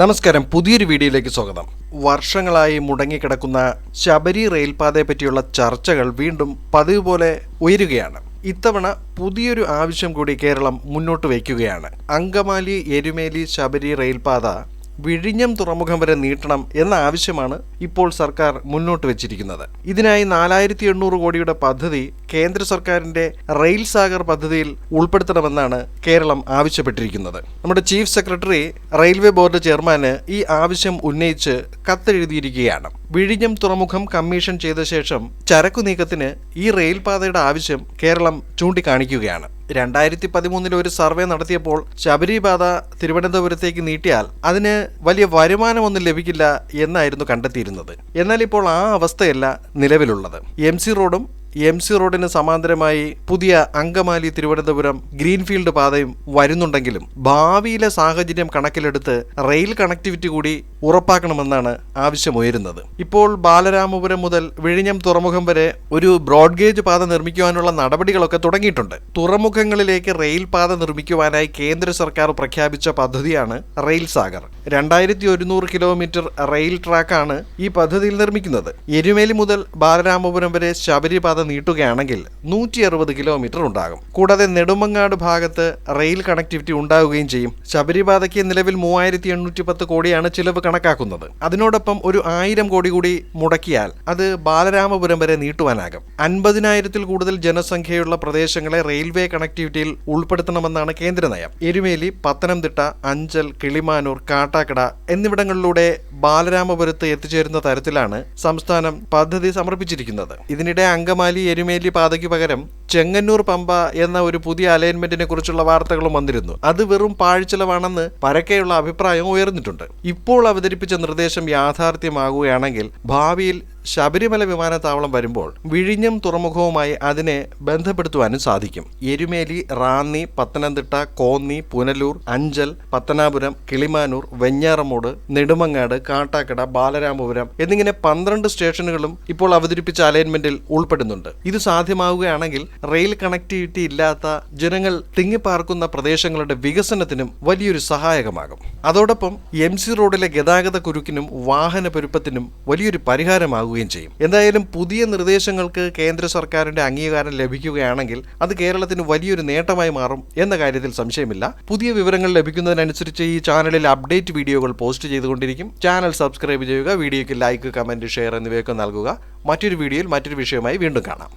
നമസ്കാരം. പുതിയൊരു വീഡിയോയിലേക്ക് സ്വാഗതം. വർഷങ്ങളായി മുടങ്ങിക്കിടക്കുന്ന ശബരി റെയിൽപാതയെ പറ്റിയുള്ള ചർച്ചകൾ വീണ്ടും പതിവ് പോലെ ഉയരുകയാണ്. ഇത്തവണ പുതിയൊരു ആവശ്യം കൂടി കേരളം മുന്നോട്ട് വയ്ക്കുകയാണ്. അങ്കമാലി എരുമേലി ശബരി റെയിൽപാത വിഴിഞ്ഞം തുറമുഖം വരെ നീട്ടണം എന്ന ആവശ്യമാണ് ഇപ്പോൾ സർക്കാർ മുന്നോട്ട് വെച്ചിരിക്കുന്നത്. ഇതിനായി നാലായിരത്തി എണ്ണൂറ് കോടിയുടെ പദ്ധതി കേന്ദ്ര സർക്കാരിന്റെ റെയിൽ സാഗർ പദ്ധതിയിൽ ഉൾപ്പെടുത്തണമെന്നാണ് കേരളം ആവശ്യപ്പെട്ടിരിക്കുന്നത്. നമ്മുടെ ചീഫ് സെക്രട്ടറി റെയിൽവേ ബോർഡ് ചെയർമാന് ഈ ആവശ്യം ഉന്നയിച്ച് കത്തെഴുതിയിരിക്കുകയാണ്. വിഴിഞ്ഞം തുറമുഖം കമ്മീഷൻ ചെയ്ത ശേഷം ചരക്കു നീക്കത്തിന് ഈ റെയിൽപാതയുടെ ആവശ്യം കേരളം ചൂണ്ടിക്കാണിക്കുകയാണ്. രണ്ടായിരത്തി പതിമൂന്നിൽ ഒരു സർവേ നടത്തിയപ്പോൾ ശബരിപാത തിരുവനന്തപുരത്തേക്ക് നീട്ടിയാൽ അതിന് വലിയ വരുമാനമൊന്നും ലഭിക്കില്ല എന്നായിരുന്നു കണ്ടെത്തിയിരുന്നത്. എന്നാൽ ഇപ്പോൾ ആ അവസ്ഥയല്ല നിലവിലുള്ളത്. എം സി റോഡും എം സി റോഡിന് സമാന്തരമായി പുതിയ അങ്കമാലി തിരുവനന്തപുരം ഗ്രീൻഫീൽഡ് പാതയും വരുന്നുണ്ടെങ്കിലും ഭാവിയിലെ സാഹചര്യം കണക്കിലെടുത്ത് റെയിൽ കണക്ടിവിറ്റി കൂടി ഉറപ്പാക്കണമെന്നാണ് ആവശ്യമുയരുന്നത്. ഇപ്പോൾ ബാലരാമപുരം മുതൽ വിഴിഞ്ഞം തുറമുഖം വരെ ഒരു ബ്രോഡ്ഗേജ് പാത നിർമ്മിക്കുവാനുള്ള നടപടികളൊക്കെ തുടങ്ങിയിട്ടുണ്ട്. തുറമുഖങ്ങളിലേക്ക് റെയിൽ പാത നിർമ്മിക്കുവാനായി കേന്ദ്ര സർക്കാർ പ്രഖ്യാപിച്ച പദ്ധതിയാണ് റെയിൽ സാഗർ. രണ്ടായിരത്തി ഒരുന്നൂറ് കിലോമീറ്റർ റെയിൽ ട്രാക്കാണ് ഈ പദ്ധതിയിൽ നിർമ്മിക്കുന്നത്. എരുമേലി മുതൽ ബാലരാമപുരം വരെ ശബരിപാത നീട്ടുകയാണെങ്കിൽ നൂറ്റി അറുപത് കിലോമീറ്റർ ഉണ്ടാകും. കൂടാതെ നെടുമങ്ങാട് ഭാഗത്ത് റെയിൽ കണക്ടിവിറ്റി ഉണ്ടാവുകയും ചെയ്യും. ശബരിപാതയ്ക്ക് നിലവിൽ മൂവായിരത്തി എണ്ണൂറ്റി പത്ത് കോടിയാണ് ചിലവ് കണക്കാക്കുന്നത്. അതിനോടൊപ്പം ഒരു ആയിരം കോടി കൂടി മുടക്കിയാൽ അത് ബാലരാമപുരം വരെ നീട്ടുവാനാകും. അൻപതിനായിരത്തിൽ കൂടുതൽ ജനസംഖ്യയുള്ള പ്രദേശങ്ങളെ റെയിൽവേ കണക്ടിവിറ്റിയിൽ ഉൾപ്പെടുത്തണമെന്നാണ് കേന്ദ്ര നയം എരുമേലി പത്തനംതിട്ട അഞ്ചൽ കിളിമാനൂർ കാട്ടാക്കട എന്നിവിടങ്ങളിലൂടെ ബാലരാമപുരത്ത് എത്തിച്ചേരുന്ന തരത്തിലാണ് സംസ്ഥാനം പദ്ധതി സമർപ്പിച്ചിരിക്കുന്നത്. ഇതിനിടെ അങ്കമാലി എരുമേലി പാതയ്ക്ക് പകരം ചെങ്ങന്നൂർ പമ്പ എന്ന ഒരു പുതിയ അലൈൻമെന്റിനെ കുറിച്ചുള്ള വാർത്തകളും വന്നിരുന്നു. അത് വെറും പാഴ്ചെലവാണെന്ന് പരക്കെയുള്ള അഭിപ്രായവും ഉയർന്നിട്ടുണ്ട്. ഇപ്പോൾ അവതരിപ്പിച്ച നിർദ്ദേശം യാഥാർത്ഥ്യമാകുകയാണെങ്കിൽ ഭാവിയിൽ ശബരിമല വിമാനത്താവളം വരുമ്പോൾ വിഴിഞ്ഞം തുറമുഖവുമായി അതിനെ ബന്ധപ്പെടുത്തുവാനും സാധിക്കും. എരുമേലി റാന്നി പത്തനംതിട്ട കോന്നി പുനലൂർ അഞ്ചൽ പത്തനാപുരം കിളിമാനൂർ വെഞ്ഞാറമൂട് നെടുമങ്ങാട് കാട്ടാക്കട ബാലരാമപുരം എന്നിങ്ങനെ പന്ത്രണ്ട് സ്റ്റേഷനുകളും ഇപ്പോൾ അവതരിപ്പിച്ച അലൈൻമെന്റിൽ ഉൾപ്പെടുന്നുണ്ട്. ഇത് സാധ്യമാവുകയാണെങ്കിൽ റെയിൽ കണക്ടിവിറ്റി ഇല്ലാത്ത ജനങ്ങൾ തിങ്ങിപ്പാർക്കുന്ന പ്രദേശങ്ങളുടെ വികസനത്തിനും വലിയൊരു സഹായകമാകും. അതോടൊപ്പം എം സി റോഡിലെ ഗതാഗത കുരുക്കിനും വാഹന പെരുപ്പത്തിനും വലിയൊരു പരിഹാരമാകുകയും ചെയ്യും. എന്തായാലും പുതിയ നിർദ്ദേശങ്ങൾക്ക് കേന്ദ്ര സർക്കാരിന്റെ അംഗീകാരം ലഭിക്കുകയാണെങ്കിൽ അത് കേരളത്തിന് വലിയൊരു നേട്ടമായി മാറും എന്ന കാര്യത്തിൽ സംശയമില്ല. പുതിയ വിവരങ്ങൾ ലഭിക്കുന്നതിനനുസരിച്ച് ഈ ചാനലിൽ അപ്ഡേറ്റ് വീഡിയോകൾ പോസ്റ്റ് ചെയ്തുകൊണ്ടിരിക്കും. ചാനൽ സബ്സ്ക്രൈബ് ചെയ്യുക വീഡിയോയ്ക്ക് ലൈക്ക് കമന്റ് ഷെയർ എന്നിവയൊക്കെ നൽകുക. മറ്റൊരു വീഡിയോയിൽ മറ്റൊരു വിഷയമായി വീണ്ടും കാണാം.